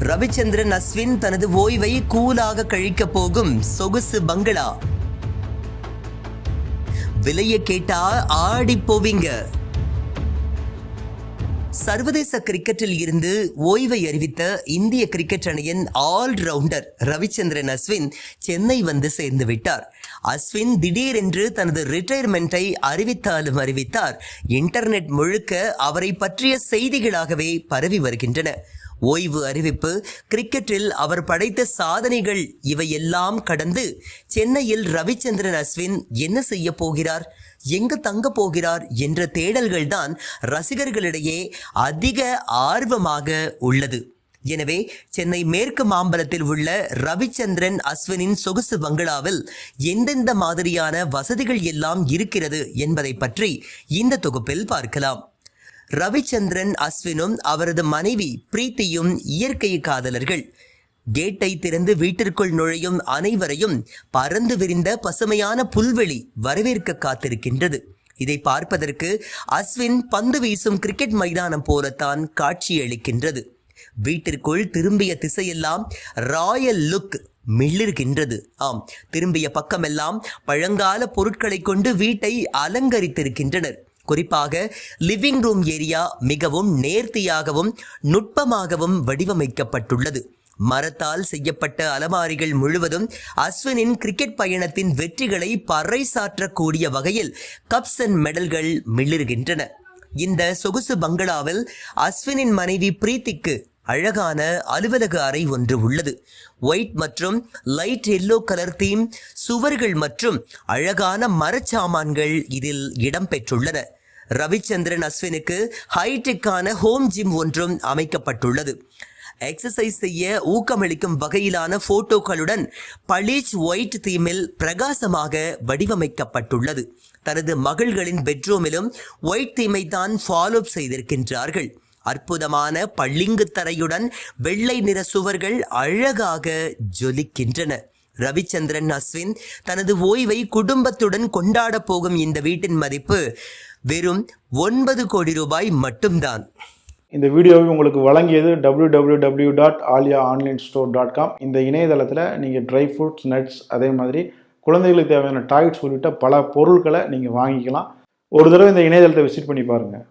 ரவிச்சந்திரன் அஸ்வின் தனது ஓய்வை கூலாக கழிக்க போகும் சொகுசு பங்களா. விலைய கேட்டா ஆடி போவீங்க. சர்வதேச கிரிக்கெட்டில் இருந்து ஓய்வை அறிவித்த இந்திய கிரிக்கெட் அணியின் ஆல்ரவுண்டர் ரவிச்சந்திரன் அஸ்வின் சென்னை வந்து சேர்ந்து விட்டார். அஸ்வின் திடீரென்று தனது ரிட்டையர்மெண்ட்டை அறிவித்தாலும் அறிவித்தார். இன்டர்நெட் முழுக்க அவரை பற்றிய செய்திகளாகவே பரவி வருகின்றன. ஓய்வு அறிவிப்பு கிரிக்கெட்டில் அவர் படைத்த சாதனைகள் இவையெல்லாம் கடந்து சென்னையில் ரவிச்சந்திரன் அஸ்வின் என்ன செய்ய போகிறார் எங்கு தங்க போகிறார் என்ற தேடல்கள் தான் ரசிகர்களிடையே அதிக ஆர்வமாக உள்ளது. எனவே சென்னை மேற்கு மாம்பலத்தில் உள்ள ரவிச்சந்திரன் அஸ்வினின் சொகுசு பங்களாவில் எந்தெந்த மாதிரியான வசதிகள் எல்லாம் இருக்கிறது என்பதை பற்றி இந்த தொகுப்பில் பார்க்கலாம். ரவிச்சந்திரன் அஸ்வினும் அவரது மனைவி பிரீத்தியும் இயற்கை காதலர்கள். கேட்டை திறந்து வீட்டிற்குள் நுழையும் அனைவரையும் பறந்து விரிந்த பசுமையான புல்வெளி வரவேற்க காத்திருக்கின்றது. இதை பார்ப்பதற்கு அஸ்வின் பந்து வீசும் கிரிக்கெட் மைதானம் போலத்தான் காட்சியளிக்கின்றது. வீட்டிற்குள் திரும்பிய திசையெல்லாம் ராயல் லுக் மிள்ளிருக்கின்றது ஆம் திரும்பிய பக்கமெல்லாம் பழங்கால பொருட்களை கொண்டு வீட்டை அலங்கரித்திருக்கின்றனர். குறிப்பாக லிவிங் ரூம் ஏரியா மிகவும் நேர்த்தியாகவும் நுட்பமாகவும் வடிவமைக்கப்பட்டுள்ளது. மரத்தால் செய்யப்பட்ட அலமாரிகள் முழுவதும் அஸ்வினின் கிரிக்கெட் பயணத்தின் வெற்றிகளை பறைசாற்றக்கூடிய வகையில் கப்ஸ் அண்ட் மெடல்கள் மிளிர்கின்றன. இந்த சொகுசு பங்களாவில் அஸ்வினின் மனைவி பிரீத்திக்கு அழகான அலுவலக அறை ஒன்று உள்ளது. ஒயிட் மற்றும் லைட் எல்லோ கலர் தீம் சுவர்கள் மற்றும் அழகான மரச்சாமான்கள் இதில் இடம்பெற்றுள்ளன. ரவிச்சந்திரன் அஸ்வினுக்கு ஹைடெக்கான ஹோம் ஜிம் ஒன்றும் அமைக்கப்பட்டுள்ளது. எக்ஸசைஸ் செய்ய ஊக்கமளிக்கும் வகையிலான போட்டோக்களுடன் பளீச் ஒயிட் தீமில் பிரகாசமாக வடிவமைக்கப்பட்டுள்ளது. தனது மகள்களின் பெட்ரூமிலும் ஒயிட் தீமை தான் ஃபாலோ செய்திருக்கின்றார்கள். அற்புதமான பளிங்கு தரையுடன் வெள்ளை நிற சுவர்கள் அழகாக ஜொலிக்கின்றன. ரவிச்சந்திரன் அஸ்வின் தனது ஓய்வை குடும்பத்துடன் கொண்டாட போகும் இந்த வீட்டின் மதிப்பு வெறும் ஒன்பது கோடி ரூபாய் மட்டும்தான். இந்த வீடியோவை உங்களுக்கு வழங்கியது W W W dot Aaliya online store dot com இந்த இணையதளத்தில் நீங்கள் ட்ரை ஃப்ரூட்ஸ் நட்ஸ் அதே மாதிரி குழந்தைகளுக்கு தேவையான டாய்ஸ் உள்ளிட்ட பல பொருட்களை நீங்கள் வாங்கிக்கலாம். ஒரு தடவை இந்த இணையதளத்தை விசிட் பண்ணி பாருங்கள்